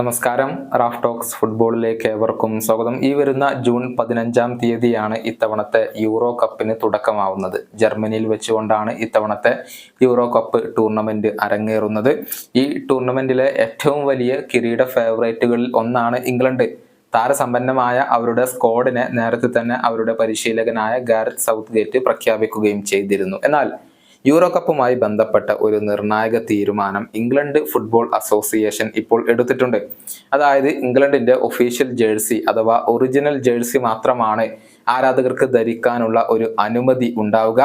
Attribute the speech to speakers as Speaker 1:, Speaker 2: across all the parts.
Speaker 1: നമസ്കാരം. Raf talks ഫുട്ബോളിലേക്ക് ഏവർക്കും സ്വാഗതം. ഈ വരുന്ന ജൂൺ പതിനഞ്ചാം തീയതിയാണ് ഇത്തവണത്തെ യൂറോ കപ്പിന് തുടക്കമാവുന്നത്. ജർമ്മനിയിൽ വെച്ചുകൊണ്ടാണ് ഇത്തവണത്തെ യൂറോ കപ്പ് ടൂർണമെന്റ് അരങ്ങേറുന്നത്. ഈ ടൂർണമെന്റിലെ ഏറ്റവും വലിയ കിരീട ഫേവറേറ്റുകളിൽ ഒന്നാണ് ഇംഗ്ലണ്ട്. താരസമ്പന്നമായ അവരുടെ സ്ക്വാഡിനെ നേരത്തെ തന്നെ അവരുടെ പരിശീലകനായ ഗാരറ്റ് സൗത്ത് ഗേറ്റ് പ്രഖ്യാപിക്കുകയും ചെയ്തിരുന്നു. എന്നാൽ യൂറോ കപ്പുമായി ബന്ധപ്പെട്ട ഒരു നിർണായക തീരുമാനം ഇംഗ്ലണ്ട് ഫുട്ബോൾ അസോസിയേഷൻ ഇപ്പോൾ എടുത്തിട്ടുണ്ട്. അതായത് ഇംഗ്ലണ്ടിന്റെ ഒഫീഷ്യൽ ജേഴ്സി അഥവാ ഒറിജിനൽ ജേഴ്സി മാത്രമാണ് ആരാധകർക്ക് ധരിക്കാനുള്ള ഒരു അനുമതി ഉണ്ടാവുക.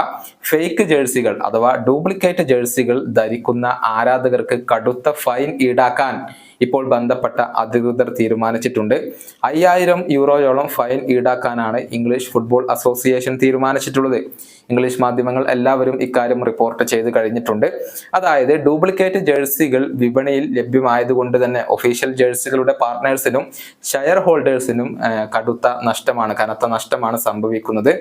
Speaker 1: ഫേക്ക് ജേഴ്സികൾ അഥവാ ഡ്യൂപ്ലിക്കേറ്റ് ജേഴ്സികൾ ധരിക്കുന്ന ആരാധകർക്ക് കടുത്ത ഫൈൻ ഈടാക്കാൻ ഇപ്പോൾ ബന്ധപ്പെട്ട അധികൃതർ തീരുമാനിച്ചിട്ടുണ്ട്. അയ്യായിരം യൂറോയോളം ഫൈൻ ഈടാക്കാനാണ് ഇംഗ്ലീഷ് ഫുട്ബോൾ അസോസിയേഷൻ തീരുമാനിച്ചിട്ടുള്ളത്. ഇംഗ്ലീഷ് മാധ്യമങ്ങൾ എല്ലാവരും ഇക്കാര്യം റിപ്പോർട്ട് ചെയ്ത് കഴിഞ്ഞിട്ടുണ്ട്. അതായത് ഡ്യൂപ്ലിക്കേറ്റ് ജേഴ്സികൾ വിപണിയിൽ ലഭ്യമായതുകൊണ്ട് തന്നെ ഒഫീഷ്യൽ ജേഴ്സികളുടെ പാർട്ട്നേഴ്സിനും ഷെയർ ഹോൾഡേഴ്സിനും കടുത്ത നഷ്ടമാണ് കനത്ത നഷ്ടമാണ് സംഭവിക്കുന്നത്.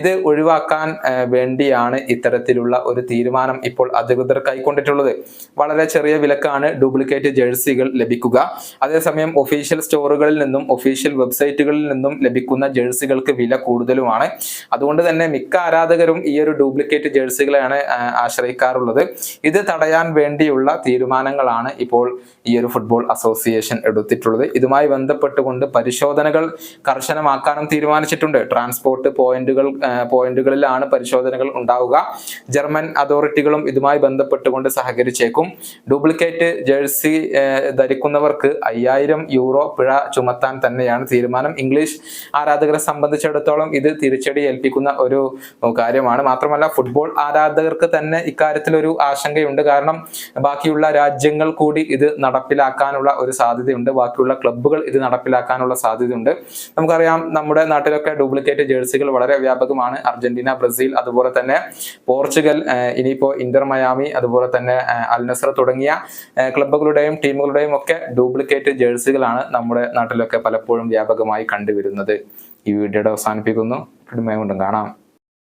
Speaker 1: ഇത് ഒഴിവാക്കാൻ വേണ്ടിയാണ് ഇത്തരത്തിലുള്ള ഒരു തീരുമാനം ഇപ്പോൾ അധികൃതർ കൈക്കൊണ്ടിട്ടുള്ളത്. വളരെ ചെറിയ വിലക്കാണ് ഡ്യൂപ്ലിക്കേറ്റ് ജേഴ്സികൾ ലഭിക്കുക. അതേസമയം ഒഫീഷ്യൽ സ്റ്റോറുകളിൽ നിന്നും ഒഫീഷ്യൽ വെബ്സൈറ്റുകളിൽ നിന്നും ലഭിക്കുന്ന ജേഴ്സികൾക്ക് വില കൂടുതലുമാണ്. അതുകൊണ്ട് തന്നെ മിക്ക ആരാധകരും ഈ ഒരു ഡ്യൂപ്ലിക്കേറ്റ് ജേഴ്സികളെയാണ് ആശ്രയിക്കാറുള്ളത്. ഇത് തടയാൻ വേണ്ടിയുള്ള തീരുമാനങ്ങളാണ് ഇപ്പോൾ ഈ ഒരു ഫുട്ബോൾ അസോസിയേഷൻ എടുത്തിട്ടുള്ളത്. ഇതുമായി ബന്ധപ്പെട്ടുകൊണ്ട് പരിശോധനകൾ കർശനമാക്കാനും തീരുമാനിച്ചിട്ടുണ്ട്. ട്രാൻസ്പോർട്ട് പോയിന്റുകൾ പോയിന്റുകളിലാണ് പരിശോധനകൾ ഉണ്ടാവുക. ജർമ്മൻ അതോറിറ്റികളും ഇതുമായി ബന്ധപ്പെട്ടുകൊണ്ട് സഹകരിച്ചേക്കും. ഡ്യൂപ്ലിക്കേറ്റ് ജേഴ്സി ധരിക്കുന്നവർക്ക് അയ്യായിരം യൂറോ പിഴ ചുമത്താൻ തന്നെയാണ് തീരുമാനം. ഇംഗ്ലീഷ് ആരാധകരെ സംബന്ധിച്ചിടത്തോളം ഇത് തിരിച്ചടി ഏൽപ്പിക്കുന്ന ഒരു കാര്യമാണ്. മാത്രമല്ല ഫുട്ബോൾ ആരാധകർക്ക് തന്നെ ഇക്കാര്യത്തിൽ ഒരു ആശങ്കയുണ്ട്. കാരണം ബാക്കിയുള്ള രാജ്യങ്ങൾ കൂടി ഇത് നടപ്പിലാക്കാനുള്ള ഒരു സാധ്യതയുണ്ട്. ബാക്കിയുള്ള ക്ലബ്ബുകൾ ഇത് നടപ്പിലാക്കാനുള്ള സാധ്യതയുണ്ട്. നമുക്കറിയാം നമ്മുടെ നാട്ടിലൊക്കെ ഡ്യൂപ്ലിക്കേറ്റ് ജേഴ്സികൾ വളരെ വ്യാപകമാണ്. അർജന്റീന ബ്രസീൽ അതുപോലെ തന്നെ പോർച്ചുഗൽ ഇനിയിപ്പോ ഇന്റർ മയാമി അതുപോലെ തന്നെ അൽനസർ തുടങ്ങിയ ക്ലബ്ബുകളുടെയും ടീമുകളുടെയും ഒക്കെ ഡ്യൂപ്ലിക്കേറ്റ് ജേഴ്സികളാണ് നമ്മുടെ നാട്ടിലൊക്കെ പലപ്പോഴും വ്യാപകമായി കണ്ടുവരുന്നത്. ഈ വീഡിയോയുടെ അവസാനിപ്പിക്കുന്നു. കൊണ്ടും കാണാം.